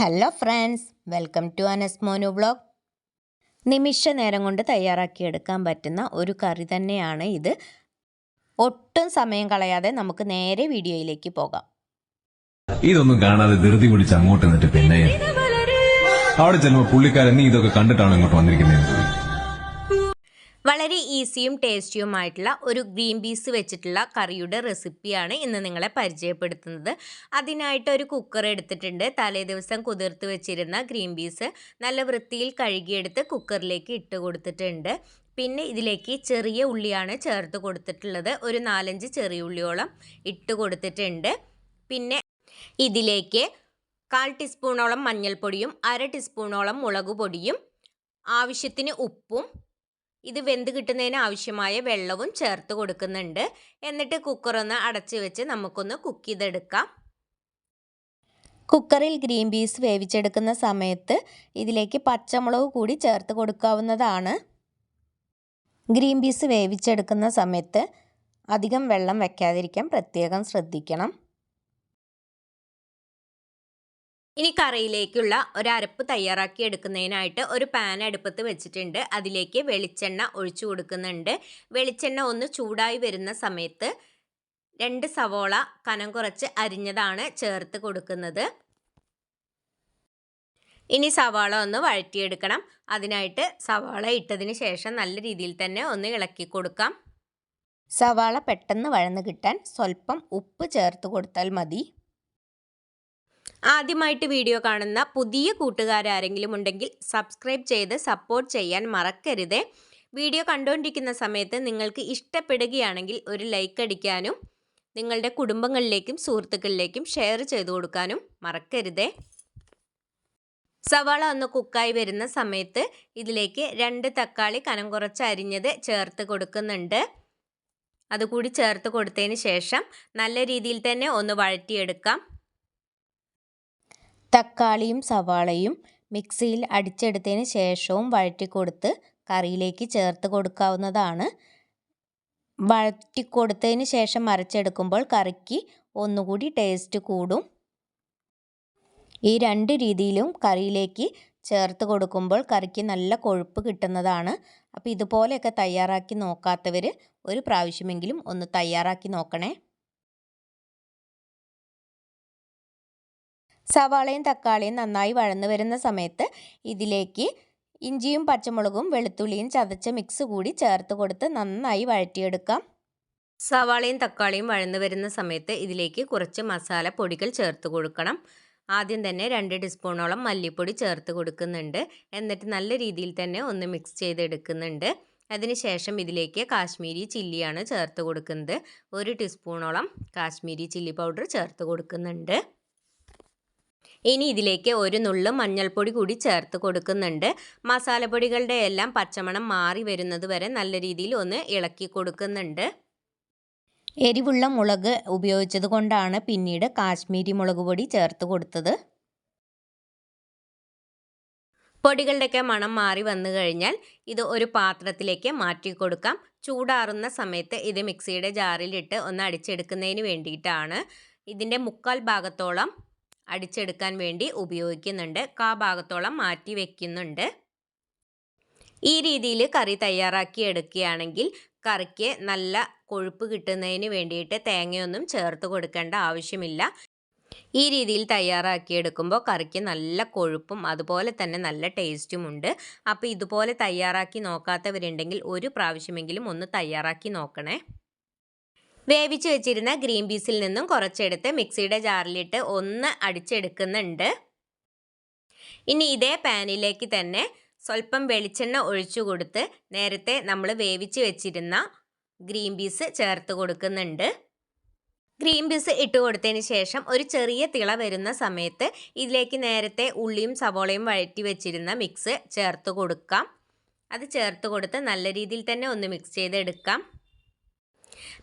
Hello friends welcome to Anas Monu blog നിമിഷ നേരം കൊണ്ട് തയ്യാറാക്കിയെടുക്കാൻ പറ്റുന്ന ഒരു കറി തന്നെയാണ് ഇത്. ഒട്ടും സമയം കളയാതെ നമുക്ക് നേരെ വീഡിയോയിലേക്ക് പോകാം. ഇതൊന്നും കാണാതെ ധൃതി പിടിച്ച് അങ്ങോട്ട് നിന്നിട്ട് പിന്നെ. അവിടെ ചെല്ലുമ്പോൾ പുള്ളിക്കാരൻ നീ ഇതൊക്കെ കണ്ടിട്ടാണ് ഇങ്ങോട്ട് വന്നിരിക്കുന്നതെന്ന്? ചോദിക്കും വളരെ ഈസിയും ടേസ്റ്റിയുമായിട്ടുള്ള ഒരു ഗ്രീൻ പീസ് വെച്ചിട്ടുള്ള കറിയുടെ റെസിപ്പിയാണ് ഇന്ന് നിങ്ങളെ പരിചയപ്പെടുത്തുന്നത്. അതിനായിട്ട് ഒരു കുക്കർ എടുത്തിട്ടുണ്ട്. തലേ ദിവസം കുതിർത്ത് വെച്ചിരുന്ന ഗ്രീൻ പീസ് നല്ല വൃത്തിയിൽ കഴുകിയെടുത്ത് കുക്കറിലേക്ക് ഇട്ട് കൊടുത്തിട്ടുണ്ട്. പിന്നെ ഇതിലേക്ക് ചെറിയ ഉള്ളിയാണ് ചേർത്ത് കൊടുത്തിട്ടുള്ളത്. ഒരു നാലഞ്ച് ചെറിയ ഉള്ളിയോളം ഇട്ട് കൊടുത്തിട്ടുണ്ട്. പിന്നെ ഇതിലേക്ക് കാൽ ടീസ്പൂണോളം മഞ്ഞൾപ്പൊടിയും അര ടീസ്പൂണോളം മുളക് പൊടിയും ആവശ്യത്തിന് ഉപ്പും ഇത് വെന്ത് കിട്ടുന്നതിന് ആവശ്യമായ വെള്ളവും ചേർത്ത് കൊടുക്കുന്നുണ്ട്. എന്നിട്ട് കുക്കർ ഒന്ന് അടച്ചു വെച്ച് നമുക്കൊന്ന് കുക്ക് ചെയ്തെടുക്കാം. കുക്കറിൽ ഗ്രീൻ പീസ് വേവിച്ചെടുക്കുന്ന സമയത്ത് ഇതിലേക്ക് പച്ചമുളക് കൂടി ചേർത്ത് കൊടുക്കാവുന്നതാണ്. ഗ്രീൻ പീസ് വേവിച്ചെടുക്കുന്ന സമയത്ത് അധികം വെള്ളം വയ്ക്കാതിരിക്കാൻ പ്രത്യേകം ശ്രദ്ധിക്കണം. ഇനി കറിയിലേക്കുള്ള ഒരരപ്പ് തയ്യാറാക്കി എടുക്കുന്നതിനായിട്ട് ഒരു പാൻ അടുപ്പത്ത് വെച്ചിട്ടുണ്ട്. അതിലേക്ക് വെളിച്ചെണ്ണ ഒഴിച്ചു കൊടുക്കുന്നുണ്ട്. വെളിച്ചെണ്ണ ഒന്ന് ചൂടായി വരുന്ന സമയത്ത് രണ്ട് സവോള കനം കുറച്ച് അരിഞ്ഞതാണ് ചേർത്ത് കൊടുക്കുന്നത്. ഇനി സവാള ഒന്ന് വഴറ്റിയെടുക്കണം. അതിനായിട്ട് സവാള ഇട്ടതിന് ശേഷം നല്ല രീതിയിൽ തന്നെ ഒന്ന് ഇളക്കി കൊടുക്കാം. സവാള പെട്ടെന്ന് വഴന്ന് കിട്ടാൻ സ്വല്പം ഉപ്പ് ചേർത്ത് കൊടുത്താൽ മതി. ആദ്യമായിട്ട് വീഡിയോ കാണുന്ന പുതിയ കൂട്ടുകാരാരെങ്കിലും ഉണ്ടെങ്കിൽ സബ്സ്ക്രൈബ് ചെയ്ത് സപ്പോർട്ട് ചെയ്യാൻ മറക്കരുത്. വീഡിയോ കണ്ടുകൊണ്ടിരിക്കുന്ന സമയത്ത് നിങ്ങൾക്ക് ഇഷ്ടപ്പെടുകയാണെങ്കിൽ ഒരു ലൈക്ക് അടിക്കാനും നിങ്ങളുടെ കുടുംബങ്ങളിലേക്കും സുഹൃത്തുക്കളിലേക്കും ഷെയർ ചെയ്തു കൊടുക്കാനും മറക്കരുതേ. സവാള ഒന്ന് കുക്കായി വരുന്ന സമയത്ത് ഇതിലേക്ക് രണ്ട് തക്കാളി കനം കുറച്ച് അരിഞ്ഞത് ചേർത്ത് കൊടുക്കുന്നുണ്ട്. അതുകൂടി ചേർത്ത് കൊടുത്തതിന് ശേഷം നല്ല രീതിയിൽ തന്നെ ഒന്ന് വഴറ്റിയെടുക്കാം. തക്കാളിയും സവാളയും മിക്സിയിൽ അടിച്ചെടുത്തതിന് ശേഷവും വഴറ്റിക്കൊടുത്ത് കറിയിലേക്ക് ചേർത്ത് കൊടുക്കാവുന്നതാണ്. വഴറ്റിക്കൊടുത്തതിന് ശേഷം അരച്ചെടുക്കുമ്പോൾ കറിക്ക് ഒന്നുകൂടി ടേസ്റ്റ് കൂടും. ഈ രണ്ട് രീതിയിലും കറിയിലേക്ക് ചേർത്ത് കൊടുക്കുമ്പോൾ കറിക്ക് നല്ല കൊഴുപ്പ് കിട്ടുന്നതാണ്. അപ്പോൾ ഇതുപോലെയൊക്കെ തയ്യാറാക്കി നോക്കാത്തവർ ഒരു പ്രാവശ്യമെങ്കിലും ഒന്ന് തയ്യാറാക്കി നോക്കണേ. സവാളയും തക്കാളിയും നന്നായി വഴന്നു വരുന്ന സമയത്ത് ഇതിലേക്ക് ഇഞ്ചിയും പച്ചമുളകും വെളുത്തുള്ളിയും ചതച്ച മിക്സ് കൂടി ചേർത്ത് കൊടുത്ത് നന്നായി വഴറ്റിയെടുക്കാം. സവാളയും തക്കാളിയും വഴന്നു വരുന്ന സമയത്ത് ഇതിലേക്ക് കുറച്ച് മസാല പൊടികൾ ചേർത്ത് കൊടുക്കണം. ആദ്യം തന്നെ രണ്ട് ടീസ്പൂണോളം മല്ലിപ്പൊടി ചേർത്ത് കൊടുക്കുന്നുണ്ട്. എന്നിട്ട് നല്ല രീതിയിൽ തന്നെ ഒന്ന് മിക്സ് ചെയ്തെടുക്കുന്നുണ്ട്. അതിനുശേഷം ഇതിലേക്ക് കാശ്മീരി ചില്ലിയാണ് ചേർത്ത് കൊടുക്കുന്നത്. ഒരു ടീസ്പൂണോളം കാശ്മീരി ചില്ലി പൗഡർ ചേർത്ത് കൊടുക്കുന്നുണ്ട്. ഇനി ഇതിലേക്ക് ഒരു നുള്ളു മഞ്ഞൾപ്പൊടി കൂടി ചേർത്ത് കൊടുക്കുന്നുണ്ട്. മസാലപ്പൊടികളുടെ എല്ലാം പച്ചമണം മാറി വരുന്നത് വരെ നല്ല രീതിയിൽ ഒന്ന് ഇളക്കി കൊടുക്കുന്നുണ്ട്. എരിവുള്ള മുളക് ഉപയോഗിച്ചത് കൊണ്ടാണ് പിന്നീട് കാശ്മീരി മുളക് പൊടി ചേർത്ത് കൊടുത്തത്. പൊടികളുടെയൊക്കെ മണം മാറി വന്നു കഴിഞ്ഞാൽ ഇത് ഒരു പാത്രത്തിലേക്ക് മാറ്റി കൊടുക്കാം. ചൂടാറുന്ന സമയത്ത് ഇത് മിക്സിയുടെ ജാറിലിട്ട് ഒന്ന് അടിച്ചെടുക്കുന്നതിന് വേണ്ടിയിട്ടാണ്. ഇതിന്റെ മുക്കാൽ ഭാഗത്തോളം അടിച്ചെടുക്കാൻ വേണ്ടി ഉപയോഗിക്കുന്നുണ്ട്. കാ ഭാഗത്തോളം മാറ്റി വയ്ക്കുന്നുണ്ട് ഈ രീതിയിൽ കറി തയ്യാറാക്കി എടുക്കുകയാണെങ്കിൽ കറിക്ക് നല്ല കൊഴുപ്പ് കിട്ടുന്നതിന് വേണ്ടിയിട്ട് തേങ്ങയൊന്നും ചേർത്ത് കൊടുക്കേണ്ട ആവശ്യമില്ല. ഈ രീതിയിൽ തയ്യാറാക്കിയെടുക്കുമ്പോൾ കറിക്ക് നല്ല കൊഴുപ്പും അതുപോലെ തന്നെ നല്ല ടേസ്റ്റും ഉണ്ട്. അപ്പോൾ ഇതുപോലെ തയ്യാറാക്കി നോക്കാത്തവരുണ്ടെങ്കിൽ ഒരു പ്രാവശ്യമെങ്കിലും ഒന്ന് തയ്യാറാക്കി നോക്കണേ. വേവിച്ച് വെച്ചിരുന്ന ഗ്രീൻ പീസിൽ നിന്നും കുറച്ചെടുത്ത് മിക്സിയുടെ ജാറിലിട്ട് ഒന്ന് അടിച്ചെടുക്കുന്നുണ്ട്. ഇനി ഇതേ പാനിലേക്ക് തന്നെ സ്വല്പം വെളിച്ചെണ്ണ ഒഴിച്ചു കൊടുത്ത് നേരത്തെ നമ്മൾ വേവിച്ച് വെച്ചിരുന്ന ഗ്രീൻ പീസ് ചേർത്ത് കൊടുക്കുന്നുണ്ട്. ഗ്രീൻ പീസ് ഇട്ട് കൊടുത്തതിന് ശേഷം ഒരു ചെറിയ തിള വരുന്ന സമയത്ത് ഇതിലേക്ക് നേരത്തെ ഉള്ളിയും സവോളയും വഴറ്റി വെച്ചിരുന്ന മിക്സ് ചേർത്ത് കൊടുക്കാം. അത് ചേർത്ത് കൊടുത്ത് നല്ല രീതിയിൽ തന്നെ ഒന്ന് മിക്സ് ചെയ്തെടുക്കാം.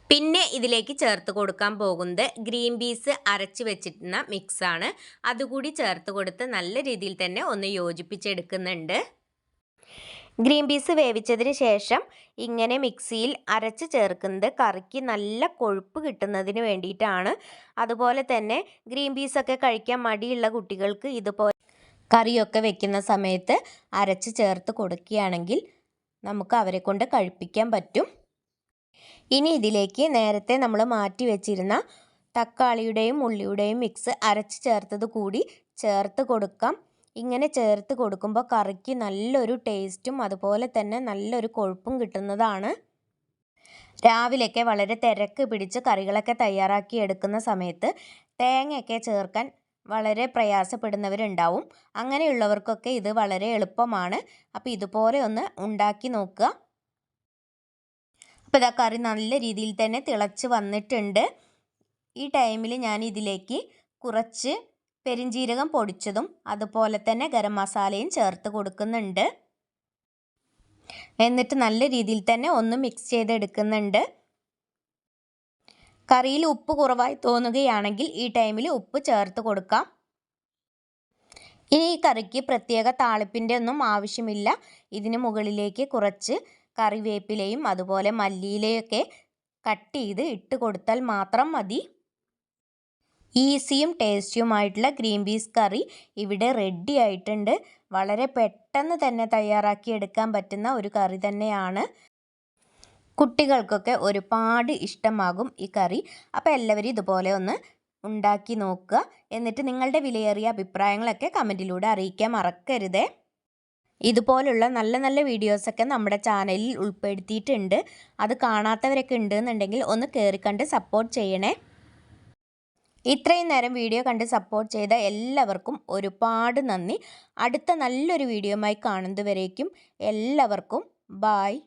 പിന്നെ ഇതിലേക്ക് ചേർത്ത് കൊടുക്കാൻ പോകുന്നത് ഗ്രീൻ പീസ് അരച്ച് വെച്ചിരുന്ന മിക്സാണ്. അതുകൂടി ചേർത്ത് കൊടുത്ത് നല്ല രീതിയിൽ തന്നെ ഒന്ന് യോജിപ്പിച്ചെടുക്കുന്നുണ്ട്. ഗ്രീൻ പീസ് വേവിച്ചതിന് ശേഷം ഇങ്ങനെ മിക്സിയിൽ അരച്ച് ചേർക്കുന്നത് കറിക്ക് നല്ല കൊഴുപ്പ് കിട്ടുന്നതിന് വേണ്ടിയിട്ടാണ്. അതുപോലെ തന്നെ ഗ്രീൻ പീസൊക്കെ കഴിക്കാൻ മടിയുള്ള കുട്ടികൾക്ക് ഇതുപോലെ കറിയൊക്കെ വെക്കുന്ന സമയത്ത് അരച്ച് ചേർത്ത് കൊടുക്കുകയാണെങ്കിൽ നമുക്ക് അവരെ കൊണ്ട് കഴിപ്പിക്കാൻ പറ്റും. ഇനി ഇതിലേക്ക് നേരത്തെ നമ്മൾ മാറ്റി വെച്ചിരുന്ന തക്കാളിയുടെയും ഉള്ളിയുടെയും മിക്സ് അരച്ച് ചേർത്തത് കൂടി ചേർത്ത് കൊടുക്കാം. ഇങ്ങനെ ചേർത്ത് കൊടുക്കുമ്പോൾ കറിക്ക് നല്ലൊരു ടേസ്റ്റും അതുപോലെ തന്നെ നല്ലൊരു കൊഴുപ്പും കിട്ടുന്നതാണ്. രാവിലെയൊക്കെ വളരെ തിരക്ക് പിടിച്ച് കറികളൊക്കെ തയ്യാറാക്കി എടുക്കുന്ന സമയത്ത് തേങ്ങയൊക്കെ ചേർക്കാൻ വളരെ പ്രയാസപ്പെടുന്നവരുണ്ടാവും. അങ്ങനെയുള്ളവർക്കൊക്കെ ഇത് വളരെ എളുപ്പമാണ്. അപ്പോൾ ഇതുപോലെ ഒന്ന് ഉണ്ടാക്കി നോക്കുക. അപ്പോൾ ഇതാ കറി നല്ല രീതിയിൽ തന്നെ തിളച്ച് വന്നിട്ടുണ്ട്. ഈ ടൈമിൽ ഞാൻ ഇതിലേക്ക് കുറച്ച് പെരിഞ്ജീരകം പൊടിച്ചതും അതുപോലെ തന്നെ ഗരം മസാലയും ചേർത്ത് കൊടുക്കുന്നുണ്ട്. എന്നിട്ട് നല്ല രീതിയിൽ തന്നെ ഒന്ന് മിക്സ് ചെയ്തെടുക്കുന്നുണ്ട്. കറിയിൽ ഉപ്പ് കുറവായി തോന്നുകയാണെങ്കിൽ ഈ ടൈമിൽ ഉപ്പ് ചേർത്ത് കൊടുക്കാം. ഇനി ഈ കറിക്ക് പ്രത്യേക താളിപ്പിന്റെ ഒന്നും ആവശ്യമില്ല. ഇതിന് മുകളിലേക്ക് കുറച്ച് കറിവേപ്പിലയും അതുപോലെ മല്ലിയിലയൊക്കെ കട്ട് ചെയ്ത് ഇട്ട് കൊടുത്താൽ മാത്രം മതി. ഈസിയും ടേസ്റ്റിയുമായിട്ടുള്ള ഗ്രീൻ പീസ് കറി ഇവിടെ റെഡി ആയിട്ടുണ്ട്. വളരെ പെട്ടെന്ന് തന്നെ തയ്യാറാക്കി എടുക്കാൻ പറ്റുന്ന ഒരു കറി തന്നെയാണ്. കുട്ടികൾക്കൊക്കെ ഒരുപാട് ഇഷ്ടമാകും ഈ കറി. അപ്പോൾ എല്ലാവരും ഇതുപോലെ ഒന്ന് ഉണ്ടാക്കി നോക്കുക. എന്നിട്ട് നിങ്ങളുടെ വിലയേറിയ അഭിപ്രായങ്ങളൊക്കെ കമന്റിലൂടെ അറിയിക്കാൻ മറക്കരുതേ. ഇതുപോലുള്ള നല്ല നല്ല വീഡിയോസൊക്കെ നമ്മുടെ ചാനലിൽ ഉൾപ്പെടുത്തിയിട്ടുണ്ട്. അത് കാണാത്തവരൊക്കെ ഉണ്ടെന്നുണ്ടെങ്കിൽ ഒന്ന് കയറി കണ്ട് സപ്പോർട്ട് ചെയ്യണേ. ഇത്രയും നേരം വീഡിയോ കണ്ട് സപ്പോർട്ട് ചെയ്ത എല്ലാവർക്കും ഒരുപാട് നന്ദി. അടുത്ത നല്ലൊരു വീഡിയോയുമായി കാണുന്നതുവരേക്കും എല്ലാവർക്കും ബായ്